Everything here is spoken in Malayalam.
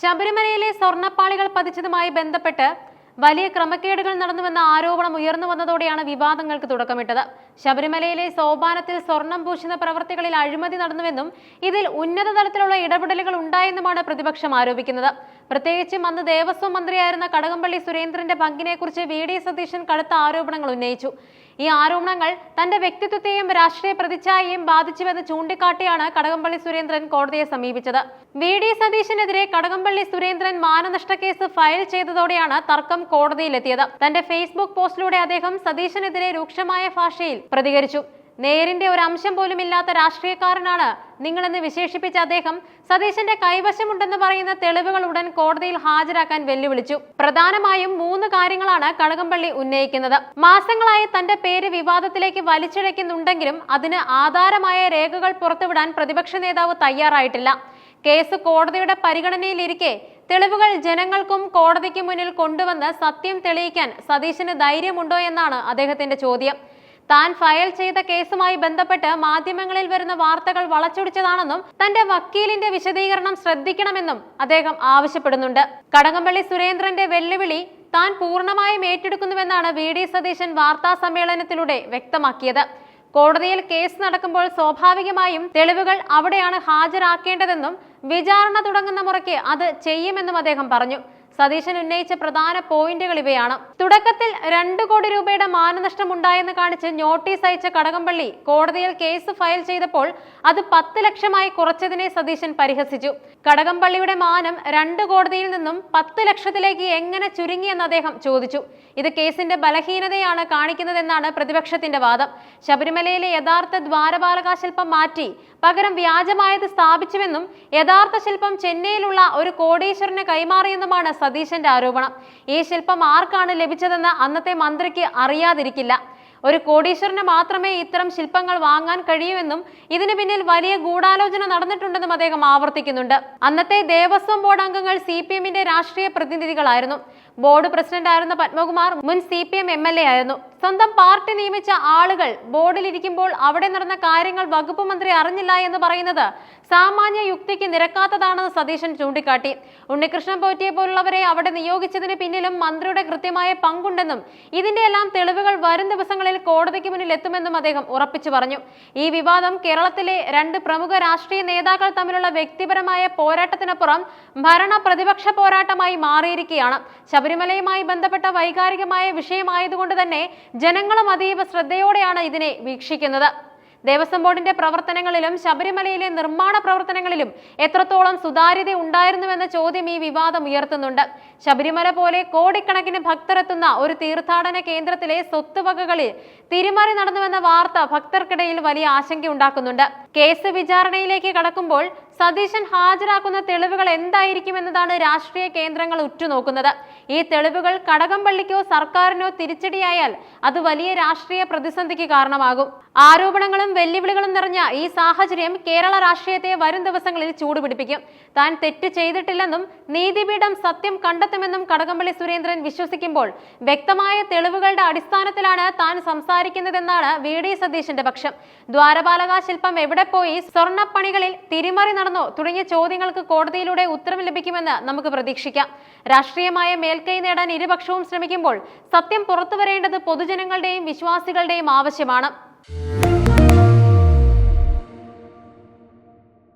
ശബരിമലയിലെ സ്വർണപ്പാളികൾ പതിച്ചതുമായി ബന്ധപ്പെട്ട് വലിയ ക്രമക്കേടുകൾ നടന്നുവെന്ന ആരോപണം ഉയർന്നു വന്നതോടെയാണ് വിവാദങ്ങൾക്ക് തുടക്കമിട്ടത്. ശബരിമലയിലെ സോപാനത്തിൽ സ്വർണം പൂശുന്ന പ്രവർത്തികളിൽ അഴിമതി നടന്നുവെന്നും ഇതിൽ ഉന്നത തലത്തിലുള്ള ഇടപെടലുകൾ ഉണ്ടായെന്നുമാണ് പ്രതിപക്ഷം ആരോപിക്കുന്നത്. പ്രത്യേകിച്ചും അന്ന് ദേവസ്വം മന്ത്രിയായിരുന്ന കടകംപള്ളി സുരേന്ദ്രന്റെ പങ്കിനെക്കുറിച്ച് വി. ഡി. സതീശൻ കടുത്ത ആരോപണങ്ങൾ ഉന്നയിച്ചു. ഈ ആരോപണങ്ങൾ തന്റെ വ്യക്തിത്വത്തെയും രാഷ്ട്രീയ പ്രതിച്ഛായയും ബാധിച്ചുവെന്ന് ചൂണ്ടിക്കാട്ടിയാണ് കടകംപള്ളി സുരേന്ദ്രൻ കോടതിയെ സമീപിച്ചത്. വി. ഡി. സതീശനെതിരെ കടകംപള്ളി സുരേന്ദ്രൻ മാനനഷ്ട കേസ് ഫയൽ ചെയ്തതോടെയാണ് തർക്കം കോടതിയിലെത്തിയത്. തന്റെ ഫേസ്ബുക്ക് പോസ്റ്റിലൂടെ അദ്ദേഹം സതീശനെതിരെ രൂക്ഷമായ ഭാഷയിൽ പ്രതികരിച്ചു. നേരിന്റെ ഒരു അംശം പോലും ഇല്ലാത്ത രാഷ്ട്രീയക്കാരനാണ് നിങ്ങളെന്ന് വിശേഷിപ്പിച്ച അദ്ദേഹം. സതീശന്റെ കൈവശമുണ്ടെന്ന് പറയുന്ന തെളിവുകൾ ഉടൻ കോടതിയിൽ ഹാജരാക്കാൻ വെല്ലുവിളിച്ചു. പ്രധാനമായും മൂന്ന് കാര്യങ്ങളാണ് കടകംപള്ളി ഉന്നയിക്കുന്നത്. മാസങ്ങളായി തന്റെ പേര് വിവാദത്തിലേക്ക് വലിച്ചിഴയ്ക്കുന്നുണ്ടെങ്കിലും അതിന് ആധാരമായ രേഖകൾ പുറത്തുവിടാൻ പ്രതിപക്ഷ നേതാവ് തയ്യാറായിട്ടില്ല. കേസ് കോടതിയുടെ പരിഗണനയിലിരിക്കെ തെളിവുകൾ ജനങ്ങൾക്കും കോടതിക്ക് മുന്നിൽ കൊണ്ടുവന്ന് സത്യം തെളിയിക്കാൻ സതീശന് ധൈര്യമുണ്ടോ എന്നാണ് അദ്ദേഹത്തിന്റെ ചോദ്യം. താൻ ഫയൽ ചെയ്ത കേസുമായി ബന്ധപ്പെട്ട് മാധ്യമങ്ങളിൽ വരുന്ന വാർത്തകൾ വളച്ചൊടിച്ചതാണെന്നും തന്റെ വക്കീലിന്റെ വിശദീകരണം ശ്രദ്ധിക്കണമെന്നും അദ്ദേഹം ആവശ്യപ്പെടുന്നുണ്ട്. കടകംപള്ളി സുരേന്ദ്രന്റെ വെല്ലുവിളി താൻ പൂർണമായും ഏറ്റെടുക്കുന്നുവെന്നാണ് വി ഡി സതീശൻ വാർത്താ സമ്മേളനത്തിലൂടെ വ്യക്തമാക്കിയത്. കോടതിയിൽ കേസ് നടക്കുമ്പോൾ സ്വാഭാവികമായും തെളിവുകൾ അവിടെയാണ് ഹാജരാക്കേണ്ടതെന്നും വിചാരണ തുടങ്ങുന്ന മുറയ്ക്ക് അത് ചെയ്യുമെന്നും അദ്ദേഹം പറഞ്ഞു. സതീശൻ ഉന്നയിച്ച പ്രധാന പോയിന്റുകൾ ഇവയാണ്. തുടക്കത്തിൽ രണ്ടു കോടി രൂപയുടെ മാനനഷ്ടം ഉണ്ടായെന്ന് കാണിച്ച് നോട്ടീസ് അയച്ച കടകംപള്ളി കോടതിയിൽ കേസ് ഫയൽ ചെയ്തപ്പോൾ അത് പത്ത് ലക്ഷമായി കുറച്ചതിനെ സതീശൻ പരിഹസിച്ചു. കടകംപള്ളിയുടെ മാനം രണ്ട് കോടതിയിൽ നിന്നും പത്ത് ലക്ഷത്തിലേക്ക് എങ്ങനെ ചുരുങ്ങിയെന്ന് അദ്ദേഹം ചോദിച്ചു. ഇത് കേസിന്റെ ബലഹീനതയാണ് കാണിക്കുന്നതെന്നാണ് പ്രതിപക്ഷത്തിന്റെ വാദം. ശബരിമലയിലെ യഥാർത്ഥ ദ്വാരപാലക ശില്പം മാറ്റി പകരം വ്യാജമായത് സ്ഥാപിച്ചുവെന്നും യഥാർത്ഥ ശില്പം ചെന്നൈയിലുള്ള ഒരു കോടീശ്വരന് കൈമാറിയെന്നുമാണ് സതീശന്റെ ആരോപണം. ഈ ശില്പം ആർക്കാണ് ലഭിച്ചതെന്ന് അന്നത്തെ മന്ത്രിക്ക് അറിയാതിരിക്കില്ല. ഒരു കോടീശ്വരന് മാത്രമേ ഇത്തരം ശില്പങ്ങൾ വാങ്ങാൻ കഴിയൂവെന്നും ഇതിനു പിന്നിൽ വലിയ ഗൂഢാലോചന നടന്നിട്ടുണ്ടെന്നും അദ്ദേഹം ആവർത്തിക്കുന്നുണ്ട്. അന്നത്തെ ദേവസ്വം ബോർഡ് അംഗങ്ങൾ സി പി എമ്മിന്റെ രാഷ്ട്രീയ പ്രതിനിധികളായിരുന്നു. ബോർഡ് പ്രസിഡന്റ് ആയിരുന്ന പത്മകുമാർ മുൻ C P M M L A ആയിരുന്നു. സ്വന്തം പാർട്ടി നിയമിച്ച ആളുകൾ ബോർഡിലിരിക്കുമ്പോൾ അവിടെ നടന്ന കാര്യങ്ങൾ വകുപ്പ് മന്ത്രി അറിഞ്ഞില്ല എന്ന് പറയുന്നത് സാമാന്യ യുക്തിക്ക് നിരക്കാത്തതാണെന്ന് സതീശൻ ചൂണ്ടിക്കാട്ടി. ഉണ്ണികൃഷ്ണൻ പോറ്റിയെ പോലുള്ളവരെ അവിടെ നിയോഗിച്ചതിന് പിന്നിലും മന്ത്രിയുടെ കൃത്യമായ പങ്കുണ്ടെന്നും ഇതിന്റെ എല്ലാം തെളിവുകൾ വരും ദിവസങ്ങളിൽ കോടതിക്ക് മുന്നിൽ എത്തുമെന്നും അദ്ദേഹം ഉറപ്പിച്ചു പറഞ്ഞു. ഈ വിവാദം കേരളത്തിലെ രണ്ട് പ്രമുഖ രാഷ്ട്രീയ നേതാക്കൾ തമ്മിലുള്ള വ്യക്തിപരമായ പോരാട്ടത്തിനപ്പുറം ഭരണ പ്രതിപക്ഷ പോരാട്ടമായി മാറിയിരിക്കുകയാണ്. ശബരിമലയുമായി ബന്ധപ്പെട്ട വൈകാരികമായ വിഷയമായതുകൊണ്ട് തന്നെ ജനങ്ങളും അതീവ ശ്രദ്ധയോടെയാണ് ഇതിനെ വീക്ഷിക്കുന്നത്. ദേവസ്വം ബോർഡിന്റെ പ്രവർത്തനങ്ങളിലും ശബരിമലയിലെ നിർമ്മാണ പ്രവർത്തനങ്ങളിലും എത്രത്തോളം സുതാര്യത ഉണ്ടായിരുന്നുവെന്ന ചോദ്യം ഈ വിവാദം ഉയർത്തുന്നുണ്ട്. ശബരിമല പോലെ കോടിക്കണക്കിന് ഭക്തരെത്തുന്ന ഒരു തീർത്ഥാടന കേന്ദ്രത്തിലെ സ്വത്തുവകകളിൽ തിരിമറി നടന്നുവെന്ന വാർത്ത ഭക്തർക്കിടയിൽ വലിയ ആശങ്കയുണ്ടാക്കുന്നുണ്ട് കേസ് വിചാരണയിലേക്ക് കടക്കുമ്പോൾ സതീശൻ ഹാജരാക്കുന്ന തെളിവുകൾ എന്തായിരിക്കും എന്നതാണ് രാഷ്ട്രീയ കേന്ദ്രങ്ങൾ ഉറ്റുനോക്കുന്നത്. ഈ തെളിവുകൾ കടകംപള്ളിക്കോ സർക്കാരിനോ തിരിച്ചടിയായാൽ അത് വലിയ രാഷ്ട്രീയ പ്രതിസന്ധിക്ക് കാരണമാകും. ആരോപണങ്ങളും വെല്ലുവിളികളും നിറഞ്ഞ ഈ സാഹചര്യം കേരള രാഷ്ട്രീയത്തെ വരും ദിവസങ്ങളിൽ ചൂടുപിടിപ്പിക്കും. താൻ തെറ്റ് ചെയ്തിട്ടില്ലെന്നും നീതിപീഠം സത്യം കണ്ടെത്തുമെന്നും കടകംപള്ളി സുരേന്ദ്രൻ വിശ്വസിക്കുമ്പോൾ വ്യക്തമായ തെളിവുകളുടെ അടിസ്ഥാനത്തിലാണ് താൻ സംസാരിക്കുന്നതെന്നാണ് വി ഡി സതീശന്റെ പക്ഷം. ദ്വാരപാലക ശില്പം എവിടെ പോയി? സ്വർണപ്പണികളിൽ തിരിമറി നടന്നോ? തുടങ്ങിയ ചോദ്യങ്ങൾക്ക് കോടതിയിലൂടെ ഉത്തരം ലഭിക്കുമെന്ന് നമുക്ക് പ്രതീക്ഷിക്കാം. രാഷ്ട്രീയമായ മേൽക്കൈ നേടാൻ ഇരുപക്ഷവും ശ്രമിക്കുമ്പോൾ സത്യം പുറത്തുവരേണ്ടത് പൊതുജനങ്ങളുടെയും വിശ്വാസികളുടെയും ആവശ്യമാണ്.